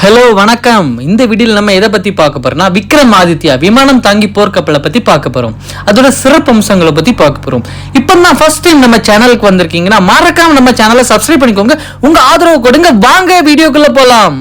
Hello வணக்கம். இந்த வீடியோவில் நம்ம எதை பத்தி பார்க்க போறோம்னா விக்ரம் ஆதித்யா விமானம் தாங்கி போர்க்கப்பலை பத்தி பார்க்க போறோம். அதோட சிறப்பு அம்சங்களை பத்தி பார்க்க போறோம். இப்போ தான் ஃபர்ஸ்ட் டைம் நம்ம சேனலுக்கு வந்திருக்கீங்கன்னா மறக்காம நம்ம சேனலை சப்ஸ்கிரைப் பண்ணிக்கோங்க. உங்க ஆதரவு கொடுங்க. வாங்க வீடியோக்குள்ள போலாம்.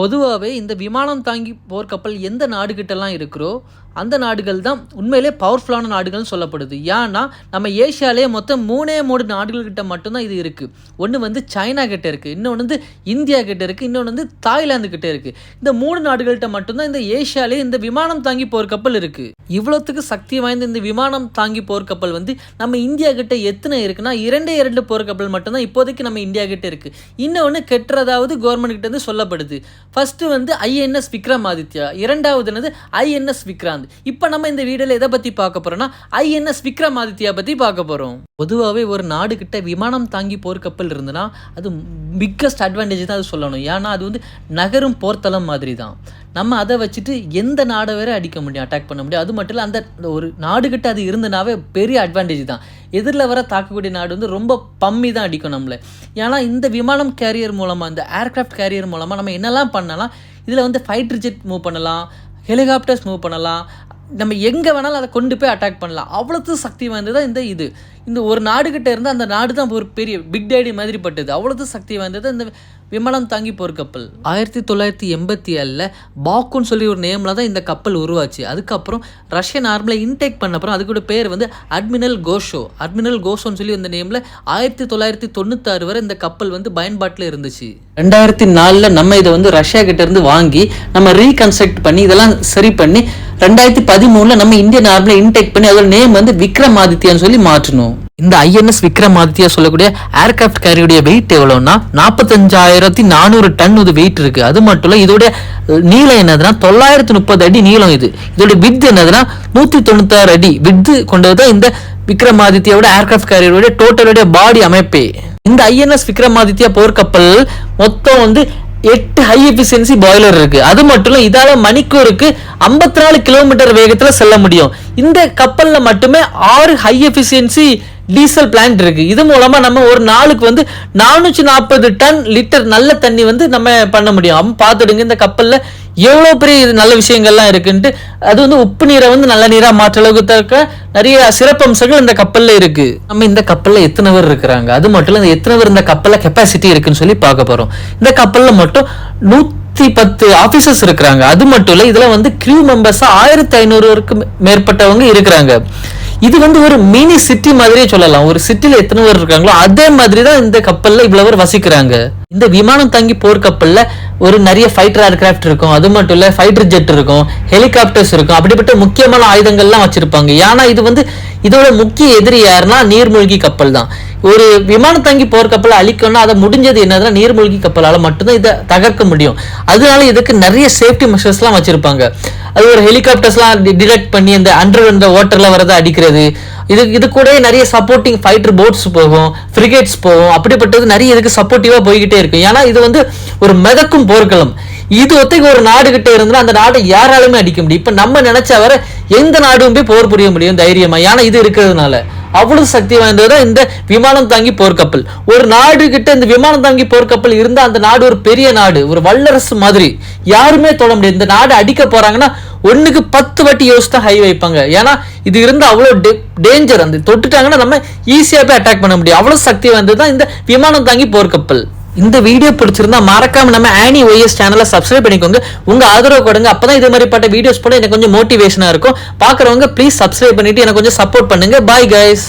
பொதுவாகவே இந்த விமானம் தாங்கி போர்க்கப்பல் எந்த நாடுகிட்டலாம் இருக்கிறோ அந்த நாடுகள் தான் உண்மையிலே பவர்ஃபுல்லான நாடுகள்னு சொல்லப்படுது. ஏன்னா நம்ம ஏஷியாலே மொத்தம் மூணே மூணு நாடுகள்கிட்ட மட்டும்தான் இது இருக்குது ஒன்று வந்து சைனா கிட்ட இருக்குது இன்னொன்று வந்து இந்தியா கிட்ட இருக்குது இன்னொன்று வந்து தாய்லாந்து கிட்ட இருக்குது இந்த மூணு நாடுகள்கிட்ட மட்டும்தான் இந்த ஏஷியாலே இந்த விமானம் தாங்கி போர்க்கப்பல் இருக்குது இவ்வளோத்துக்கு சக்தி வாய்ந்த இந்த விமானம் தாங்கி போர்க்கப்பல் வந்து நம்ம இந்தியா கிட்ட எத்தனை இருக்குன்னா இரண்டே இரண்டு போர்க்கப்பல் மட்டும்தான் இப்போதைக்கு நம்ம இந்தியா கிட்ட இருக்குது இன்னொன்று கெட்டுறதாவது கவர்மெண்ட் கிட்ட இருந்து சொல்லப்படுது. ஃபஸ்ட்டு வந்து ஐஎன்எஸ் விக்ரமாதித்யா. இரண்டாவது என்னது ஐஎன்எஸ் விக்ராந்த். இப்போ நம்ம இந்த வீடியோவில் எதை பற்றி பார்க்க போகிறோம்னா ஐஎன்எஸ் விக்ரமாதித்யா பற்றி பார்க்க போகிறோம் பொதுவாகவே ஒரு நாடு கிட்ட விமானம் தாங்கி போர்க்கப்பல் இருந்ததுன்னா அது பிக்கஸ்ட் அட்வான்டேஜ் தான் அது சொல்லணும். ஏன்னா அது வந்து நகரும் போர்த்தளம் மாதிரி தான் நம்ம அதை வச்சுட்டு எந்த நாடை வேற அடிக்க முடியும் அட்டாக் பண்ண முடியும். அது மட்டும் இல்லை அந்த ஒரு நாடுகிட்ட அது இருந்தனாவே பெரிய அட்வான்டேஜ் தான். எதிரில் வர தாக்கக்கூடிய நாடு வந்து ரொம்ப பம்மி தான் அடிக்கும் நம்மளை. ஏன்னா இந்த விமானம் கேரியர் மூலமாக இந்த ஏர்க்ராஃப்ட் கேரியர் மூலமாக நம்ம என்னெல்லாம் பண்ணலாம் இதில் வந்து ஃபைட்டர் ஜெட் மூவ் பண்ணலாம் ஹெலிகாப்டர்ஸ் மூவ் பண்ணலாம். நம்ம எங்கே வேணாலும் அதை கொண்டு போய் அட்டாக் பண்ணலாம். அவ்வளோத்து சக்தி வாய்ந்தது இந்த இது. இந்த ஒரு நாடுகிட்ட இருந்து அந்த நாடு தான் ஒரு பெரிய பிக் டேடி மாதிரி பட்டது அவ்வளோது சக்தி வாய்ந்தது. இந்த விமானம் தாங்கி போர் கப்பல். ஆயிரத்தி தொள்ளாயிரத்தி எண்பத்தி ஏழில் பாக்குன்னு சொல்லி ஒரு நேமில் தான் இந்த கப்பல் உருவாச்சு. அதுக்கப்புறம் ரஷ்யன் ஆர்மியில் இன்டேக் பண்ண அப்புறம் அதுக்கூட பேர் வந்து அட்மினல் கோஷோ அட்மினல் கோஷோன்னு சொல்லி இந்த நேமில் ஆயிரத்தி தொள்ளாயிரத்தி தொண்ணூத்தாறு வரை இந்த கப்பல் வந்து பயன்பாட்டில் இருந்துச்சு. ரெண்டாயிரத்தி நாலில் நம்ம இதை வந்து ரஷ்யா கிட்ட இருந்து வாங்கி நம்ம ரீகன்ஸ்ட்ரக்ட் பண்ணி இதெல்லாம் சரி பண்ணி ரெண்டாயிரத்தி பதிமூணில் நம்ம இந்தியன் ஆர்மியில் இன்டேக் பண்ணி அதோட நேம் வந்து விக்ரமாதித்யான்னு சொல்லி மாற்றணும். இந்த ஐஎன்எஸ் விக்ரமாதித்யா சொல்லக்கூடிய ஏர்கிராஃப்ட் கேரியருடைய வெயிட் எவ்வளோன்னா நாற்பத்தஞ்சாயிரத்தி நானூறு டன் இது வெயிட் இருக்குது அது மட்டும் இல்லை இதோடைய நீளம் என்னதுன்னா தொள்ளாயிரத்தி முப்பது அடி நீளம் இது. இதோட வித் என்னதுன்னா நூற்றி தொண்ணூத்தாறு அடி வித்து கொண்டது தான் இந்த விக்ரமாதித்யாவோட ஏர்கிராஃப்ட் கேரியருடைய டோட்டலுடைய பாடி அமைப்பே. இந்த ஐஎன்எஸ் விக்ரமாதித்யா போர்க்கப்பல் மொத்தம் வந்து எட்டு ஹை எஃபிஷியன்சி பாய்லர் இருக்கு. அது மட்டும் இல்ல இதால மணிக்கூருக்கு ஐம்பத்தி நாலு கிலோமீட்டர் வேகத்துல செல்ல முடியும். இந்த கப்பல்ல மட்டுமே ஆறு ஹை எஃபிஷியன்சி டீசல் பிளான்ட் இருக்கு. இது மூலமா நம்ம ஒரு நாளுக்கு வந்து நானூற்றி நாற்பது டன் லிட்டர் நல்ல தண்ணி வந்து நம்ம பண்ண முடியும். பார்த்துடுங்க இந்த கப்பலில் எவ்வளோ பெரிய இது நல்ல விஷயங்கள்லாம் இருக்குன்ட்டு அது வந்து உப்பு நீரை வந்து நல்ல நீராக மாற்ற அளவுக்கு தக்க நிறைய சிறப்பம்சங்கள் இந்த கப்பலில் இருக்கு. நம்ம இந்த கப்பலில் எத்தனை பேர் இருக்கிறாங்க? அது மட்டும் இல்லை இந்த எத்தனை பேர் இந்த கப்பலில் கெப்பாசிட்டி இருக்குன்னு சொல்லி பார்க்க போகிறோம் இந்த கப்பலில் மட்டும் நூற்றி பத்து ஆஃபீஸர்ஸ் இருக்கிறாங்க. அது மட்டும் இல்லை இதில் வந்து கிரூ மெம்பர்ஸாக ஆயிரத்தி ஐநூறுக்கு மேற்பட்டவங்க இருக்கிறாங்க. இது வந்து ஒரு மினி சிட்டி மாதிரியே சொல்லலாம். ஒரு சிட்டில எத்தனை பேர் இருக்காங்களோ அதே மாதிரி தான் இந்த கப்பல்ல இவ்வளவு பேர் வசிக்கிறாங்க. இந்த விமானம் தாங்கி போர் கப்பல்ல ஒரு நிறைய ஃபைட்டர் ஏர்கிராஃப்ட் இருக்கும். அது மட்டும் இல்ல ஃபைட்டர் ஜெட் இருக்கும் ஹெலிகாப்டர்ஸ் இருக்கும். அப்படிப்பட்ட முக்கியமான ஆயுதங்கள்லாம் வச்சிருப்பாங்க. ஏன்னா இது வந்து இதோட முக்கிய எதிரி யாருன்னா நீர்மூழ்கி கப்பல் தான். ஒரு விமானம் தாங்கி போர் கப்பலை அழிக்கணும்னா அதை முடிஞ்சது என்னதுன்னா நீர்மூழ்கி கப்பலால் மட்டும்தான் இதை தகர்க்க முடியும். அதனால இதுக்கு நிறைய சேஃப்டி மெஷர்ஸ்லாம் வச்சிருப்பாங்க. அது ஒரு ஹெலிகாப்டர்ஸ்லாம் டிடெக்ட் பண்ணி அந்த அண்டர் அந்த வாட்டரில் வரதை அடிக்கிறது. இது இது கூட நிறைய சப்போர்ட்டிங் ஃபைட்டர் போட்ஸ் போகும் ஃப்ரிகேட்ஸ் போகும். அப்படிப்பட்டது நிறைய இதுக்கு சப்போர்ட்டிவாக போய்கிட்டே இருக்கும் ஏன்னா இது வந்து ஒரு மிதக்கும் போர்க்களம். இது ஒத்தைக்கு ஒரு நாடு கிட்ட இருந்தா அந்த நாடை யாராலுமே அடிக்க முடியும். இப்போ நம்ம நினைச்சா வர எந்த நாடும் போய் போர் புரிய முடியும் தைரியமா? ஏன்னா இது இருக்கிறதுனால. அவ்வளவு சக்தி வாய்ந்தது தான் இந்த விமானம் தாங்கி போர்க்கப்பல். ஒரு நாடு கிட்ட இந்த விமானம் தாங்கி போர்க்கப்பல் இருந்தால் அந்த நாடு ஒரு பெரிய நாடு ஒரு வல்லரசு மாதிரி. யாருமே தொட முடியாது. இந்த நாடு அடிக்க போறாங்கன்னா ஒன்றுக்கு பத்து வாட்டி யோசிச்சு ஹை வைப்பாங்க. ஏன்னா இது இருந்தால் அவ்வளோ டே டேஞ்சர் அந்த தொட்டுட்டாங்கன்னா நம்ம ஈஸியாக போய் அட்டாக் பண்ண முடியும். அவ்வளோ சக்தி வாய்ந்தது தான் இந்த விமானம் தாங்கி போர்க்கப்பல். இந்த வீடியோ பிடிச்சிருந்தா மறக்காம நம்ம ஆனி ஒய்எஸ் சேனலை சப்ஸ்கிரைப் பண்ணிக்கோங்க. உங்க ஆதரவு கொடுங்க. அப்பதான் இது மாதிரிப்பட்ட வீடியோஸ் போட எனக்கு கொஞ்சம் மோட்டிவேஷனா இருக்கும். பாக்குறவங்க ப்ளீஸ் சப்ஸ்கிரைப் பண்ணிட்டு எனக்கு கொஞ்சம் சப்போர்ட் பண்ணுங்க. Bye guys